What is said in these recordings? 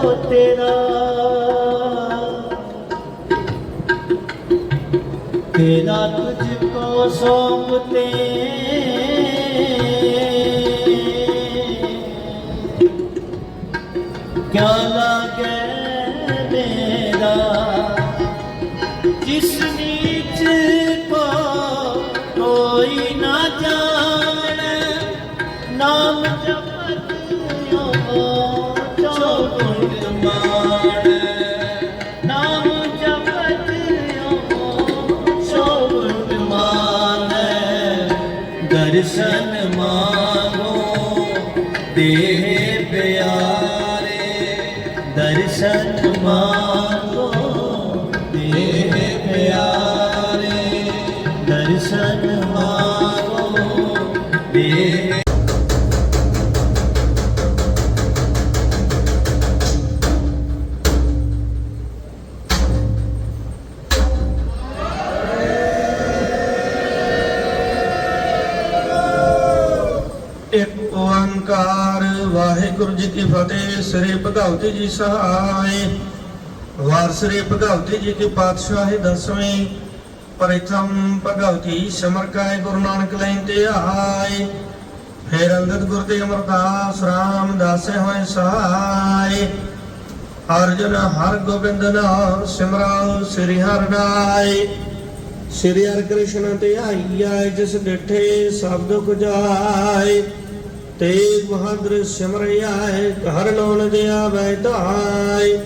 ਤੇਰਾ। ਤੇਰਾ ਤੁਝ ਕੋ ਸੌਂਪਤੇ ਕਿਆ ਲਾਗੇ ਕੋਈ ਨਾ ਜਾ दर्शन मांगो ਵਾਹਿਗੁਰੂ ਜੀ ਕੀ ਫਤਿਹ। ਸ੍ਰੀ ਭਗਵਤੀ ਜੀ ਸਹਾਇ ਵਾਰ ਸ੍ਰੀ ਭਗਵਤੀ ਜੀ ਕੀ ਪਾਤਸ਼ਾਹੀ ਦਸਵੀਂ ਪ੍ਰਥਮ ਭਗਵਤੀ। ਸਮਰ ਗੁਰੂ ਨਾਨਕ ਲੈਂ ਤੇ ਆਏ। ਫਿਰ ਅੰਗਦ ਗੁਰ ਤੇ ਅਮਰਦਾਸ ਰਾਮ ਦਾਸੇ ਹੋਏ ਸਹਾਇ ਅਰਜੁਨ ਹਰ ਗੋਬਿੰਦ ਨਾਮ ਸਿਮਰਾਉ ਸ੍ਰੀ ਹਰਿ ਰਾਏ ਸ੍ਰੀ ਹਰਿ ਕ੍ਰਿਸ਼ਨ ਤੇ ਆਈਆ ਜਿਸ ਡਿਠੇ ਸਭ ਦੁਖ ਜਾਏ। ਤੇ ਬਹਾਦਰ ਸਿਮਰਿਆਏ ਘਰ ਲੋਨ ਦਿਆ ਬੈਠਾਏ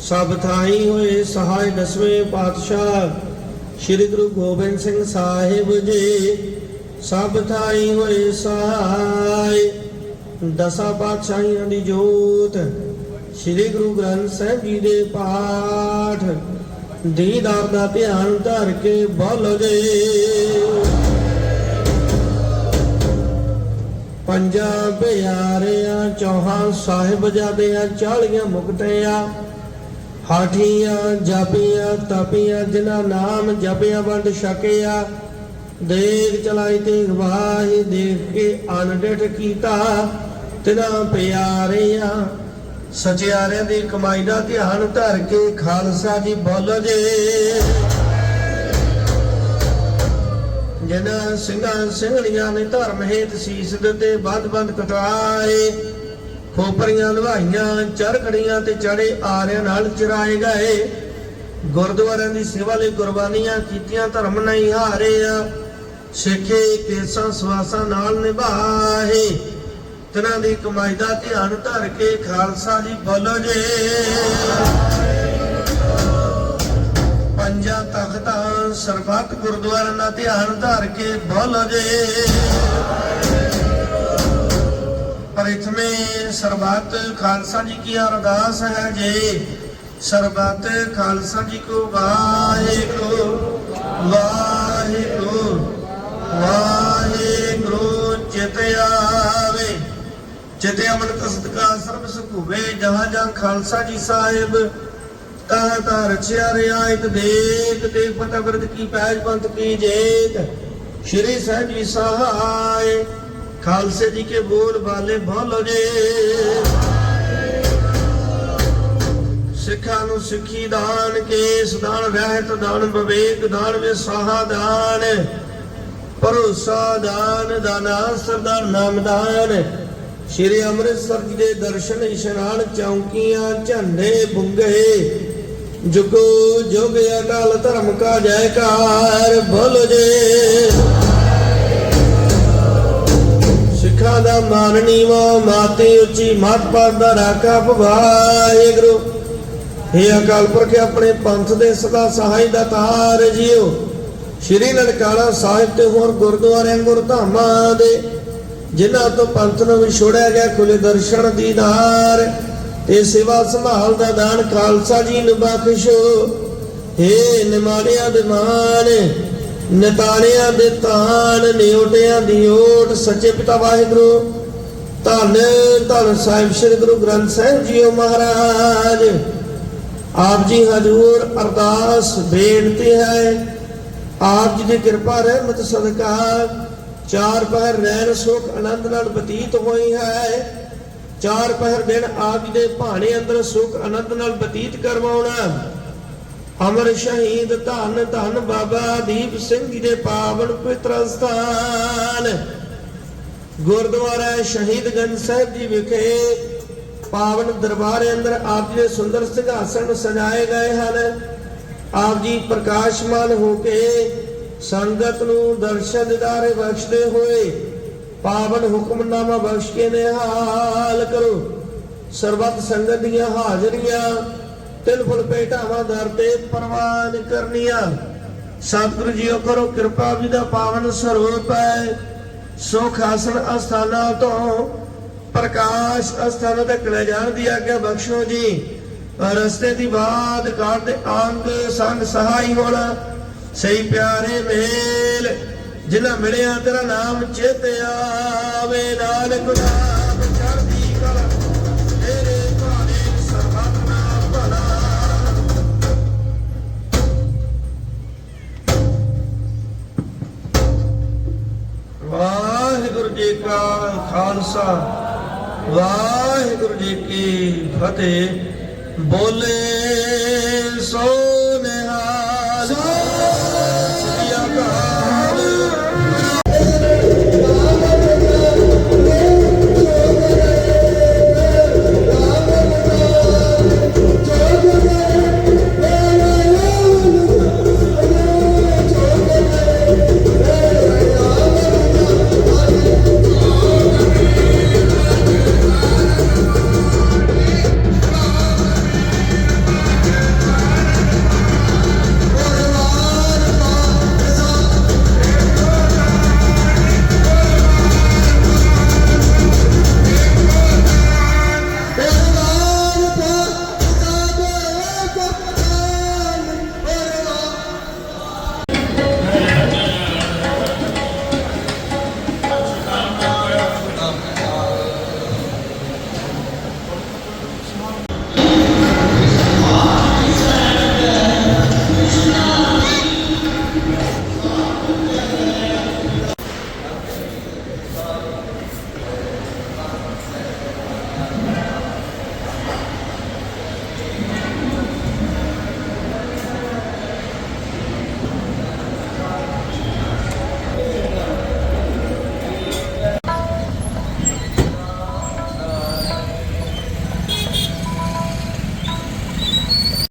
ਸਭ ਥਾਈ ਹੋਏ ਸਹਾਇ ਦਸਵੇਂ ਪਾਤਸ਼ਾਹ, ਸ੍ਰੀ ਗੁਰੂ ਗੋਬਿੰਦ ਸਿੰਘ ਸਾਹਿਬ ਜੀ। ਸਭ ਥਾਈ ਹੋਏ ਸਹਾਇ, ਦਸਾਂ ਪਾਤਸ਼ਾਹੀਆਂ ਦੀ ਜੋਤ। ਸ੍ਰੀ ਗੁਰੂ ਗ੍ਰੰਥ ਸਾਹਿਬ ਜੀ ਦੇ ਪਾਠ। ਦੀਦਾਰ ਦਾ ਧਿਆਨ ਧਰ ਕੇ ਬੋਲ ਗਏ ਪੰਜਾ ਪਿਆਰਿਆਂ ਚੌਹਾਂ ਸਾਹਿਬ ਜਾਦਿਆਂ ਚਾਲੀਆਂ ਮੁਕਤਿਆਂ, ਹਾਠੀਆਂ, ਜਾਪੀਆਂ, ਤਪੀਆਂ, ਜਿਨ੍ਹਾਂ ਨਾਮ ਜਪਿਆ ਵੰਡ ਛਕਿਆ ਦੇਖ ਚਲਾਈ ਤੇ ਗਵਾਹੀ ਦੇਖ ਕੇ ਅਨਡਟ ਕੀਤਾ, ਤਿਨਾਂ ਪਿਆਰਿਆਂ, ਸਚਿਆਰਿਆਂ ਦੀ ਕਮਾਈ ਦਾ ਧਿਆਨ ਧਰ ਕੇ ਖਾਲਸਾ ਜੀ ਬੋਲ ਜੇ। ਜਿਨ੍ਹਾਂ ਸਿੰਘਾਂ ਸਿੰਘਣੀਆਂ ਨੇ ਧਰਮ ਹੇਤ ਸੀਸ ਦਿੱਤੇ, ਬੰਦ ਬੰਦ ਕਟਾਏ ਖੋਪਰੀਆਂ ਲਵਾਈਆਂ, ਚਰਖੜੀਆਂ ਤੇ ਚੜੇ ਆਰਿਆਂ ਨਾਲ ਚਰਾਏ ਗਏ। ਗੁਰਦੁਆਰਿਆਂ ਦੀ ਸੇਵਾ ਲਈ ਕੁਰਬਾਨੀਆਂ ਕੀਤੀਆਂ, ਧਰਮ ਨਹੀਂ ਹਾਰੇ ਸਿੱਖੇ ਕੇਸਾਂ ਸਵਾਸਾਂ ਨਾਲ ਨਿਭਾਏ। ਤਨਾਂ ਦੀ ਕਮਾਈ ਦਾ ਧਿਆਨ ਧਰ ਕੇ ਖਾਲਸਾ ਜੀ ਬੋਲੋ ਜੇ। ਸਰਬੱਤ ਗੁਰਦੁਆਰਿਆਂ ਧਿਆਨ ਧਰ ਕੇ ਬੋਲੋ ਜੇ। ਪ੍ਰਥਮੇ ਸਰਬੱਤ ਖਾਲਸਾ ਜੀ ਕੀ ਅਰਦਾਸ ਹੈ ਜੇ। ਸਰਬੱਤ ਖਾਲਸਾ ਜੀ ਕੋ ਵਾਹਿਗੁਰੂ ਵਾਹਿਗੁਰੂ ਵਾਹਿਗੁਰੂ ਚਿਤ ਆਵੇ। ਚਿਤ ਅਮਨ ਸਦਕਾ ਸਰਬ ਸੁਖ ਹੋਵੇ, ਜਹਾਂ ਜਹਾਂ ਖਾਲਸਾ ਜੀ ਸਾਹਿਬ ਤਾ ਤਾ ਰਚਿਆ ਰਿਆਇਤ ਦੇਖ ਤੇ ਪਤਾ ਵਰਦ ਕੀ ਪੈਜ ਪੰਥ ਕੀ ਜੇਤ। ਸ਼੍ਰੀ ਸਾਹਿਬ ਜੀ ਸਹਾਇ ਖਾਲਸੇ ਜੀ ਕੇ ਬੋਲ ਬਾਲੇ ਬੋਲੋ ਜੇ। ਸਿੱਖਾਂ ਨੂੰ ਸਿੱਖੀ ਦਾਨ, ਕੇਸ ਦਾਨ ਰਹਿਤ ਦਾਨ, ਵਿਵੇਕ ਦਾਨ ਵਿਸਾਹਾ ਦਾਨ। ਭਰੋਸਾ ਦਾਨ, ਦਾਨਾ ਸਰਦਾਰ ਨਾਮਦਾਨ ਸ਼੍ਰੀ ਅੰਮ੍ਰਿਤਸਰ ਜੀ ਦੇ ਦਰਸ਼ਨ ਇਸ਼ਨਾਨ ਚੌਂਕੀਆਂ, ਝੰਡੇ ਬੁੰਗੇ। ਜੁਗੋ ਜੁਗ ਅਟਲ ਧਰਮ ਕਾ ਜੈਕਾਰ ਬੋਲੋ ਜੇ। ਸਿੱਖਾਂ ਦਾ ਮਾਨ ਨੀਵਾ, ਮਾਤੇ ਉੱਚੀ, ਮੱਤ ਪਦ ਦਾ ਰਾਖਾ ਭਵਾਇਗੁਰੂ हे ਅਕਾਲ ਪੁਰਖ, ਆਪਣੇ ਪੰਥ ਦੇ ਸਦਾ ਸਹਾਈ ਦਾ ਤਾਰ ਜੀਓ। ਸ਼੍ਰੀ ਨਨਕਾਣਾ ਸਾਹਿਬ ਤੇ ਹੋਰ ਗੁਰਦੁਆਰਿਆਂ ਗੁਰਧਾਮਾਂ ਦੇ, ਜਿਨ੍ਹਾਂ ਤੋਂ ਪੰਥ ਨੂੰ ਵਿਛੋੜਿਆ ਗਿਆ ਖੁੱਲੇ ਦਰਸ਼ਨ ਦੀਦਾਰ। ਤੇ ਸੇਵਾ ਸੰਭਾਲ ਦਾ ਦਾਨ ਖਾਲਸਾ ਜੀ ਨੂੰ ਬਖਸ਼ੋ। ਏ ਨਿਮਾਣਿਆਂ ਦੇ ਮਾਨ ਨਤਾਣਿਆਂ ਦੇ ਤਾਨ ਨਿਉਟਿਆਂ ਦੀ ਓਟ, ਸੱਚੇ ਪਿਤਾ ਵਾਹਿਗੁਰੂ। ਧੰਨ ਧੰਨ ਸਾਹਿਬ ਸ੍ਰੀ ਗੁਰੂ ਗ੍ਰੰਥ ਸਾਹਿਬ ਜੀਓ ਮਹਾਰਾਜ। ਆਪ ਜੀ ਹਜ਼ੂਰ ਅਰਦਾਸ, ਬੇਨਤੀ ਹੈ, ਆਪ ਜੀ ਦੀ ਕਿਰਪਾ, ਰਹਿਮਤ, ਸਦਕਾ। ਚਾਰ ਪਹਿਰ ਰਹਿਣ, ਸੁਖ, ਆਨੰਦ ਨਾਲ ਬਤੀਤ ਹੋਈ ਹੈ। ਚਾਰ ਪਹਿਰ ਦਿਨ ਆਪ ਜੀ ਦੇ ਭਾਣੇ ਅੰਦਰ ਸੁਖ ਆਨੰਦ ਨਾਲ ਬਤੀਤ ਕਰਵਾਉਣਾ। ਅਮਰ ਸ਼ਹੀਦ ਧੰਨ ਧੰਨ ਬਾਬਾ ਦੀਪ ਸਿੰਘ ਜੀ ਦੇ ਪਾਵਨ ਪਵਿੱਤਰ ਸਥਾਨ। ਗੁਰਦੁਆਰਾ ਸ਼ਹੀਦਗੰਜ ਸਾਹਿਬ ਜੀ ਵਿਖੇ ਪਾਵਨ ਦਰਬਾਰ ਅੰਦਰ ਆਪ ਜੀ ਦੇ ਸੁੰਦਰ ਸਿੰਘਾਸਣ ਸਜਾਏ ਗਏ ਹਨ। ਆਪ ਜੀ ਪ੍ਰਕਾਸ਼ਮਾਨ ਹੋ ਕੇ ਸੰਗਤ ਨੂੰ ਦਰਸ਼ਨ ਦਿਦਾਰੇ ਬਖਸ਼ਦੇ ਹੋਏ ਪਾਵਨ ਹੁਕਮਨਾਮਾ ਬਖਸ਼ ਕੇ ਨਿਹਾਲ ਕਰੋ। ਸਰਬੱਤ ਸੰਗਤ ਦੀਆਂ ਹਾਜ਼ਰੀਆਂ, ਤਿਲ ਫੁਲ ਭੇਟਾਵਾਂ ਦਰ ਤੇ ਪ੍ਰਵਾਨ ਕਰਨੀਆਂ। ਸਤਿਗੁਰੂ ਜੀਓ ਕਰੋ ਕਿਰਪਾ ਵੀ ਦਾ ਪਾਵਨ ਸਰੂਪ ਹੈ। ਸੁਖ ਆਸਣ ਅਸਥਾਨਾਂ ਤੋਂ ਪ੍ਰਕਾਸ਼ ਅਸਥਾਨਾਂ ਤੱਕ ਲੈ ਜਾਣ ਦੀ ਆਗਿਆ ਬਖਸ਼ੋ ਜੀ। ਰਸਤੇ ਦੀ ਬਾਦ ਕਾਰ ਦੇ ਅੰਗ ਸੰਗ ਸਹਾਈ ਹੋਣਾ। ਸਹੀ ਪਿਆਰੇ ਮੇਲ। ਜਿਨ੍ਹਾਂ ਮਿਲਿਆ ਤੇਰਾ ਨਾਮ ਚੇਤੇ ਆਵੇ, ਨਾਨਕ ਨਾਮ ਚੜ੍ਹਦੀ ਕਲਾ, ਤੇਰੇ ਭਾਣੇ ਸਰਬੱਤ ਨਾਮ ਭਲਾ। ਵਾਹਿਗੁਰੂ ਜੀ ਕਾ ਖਾਲਸਾ, ਵਾਹਿਗੁਰੂ ਜੀ ਕੀ ਫਤਿਹ। ਬੋਲੇ ਸੋ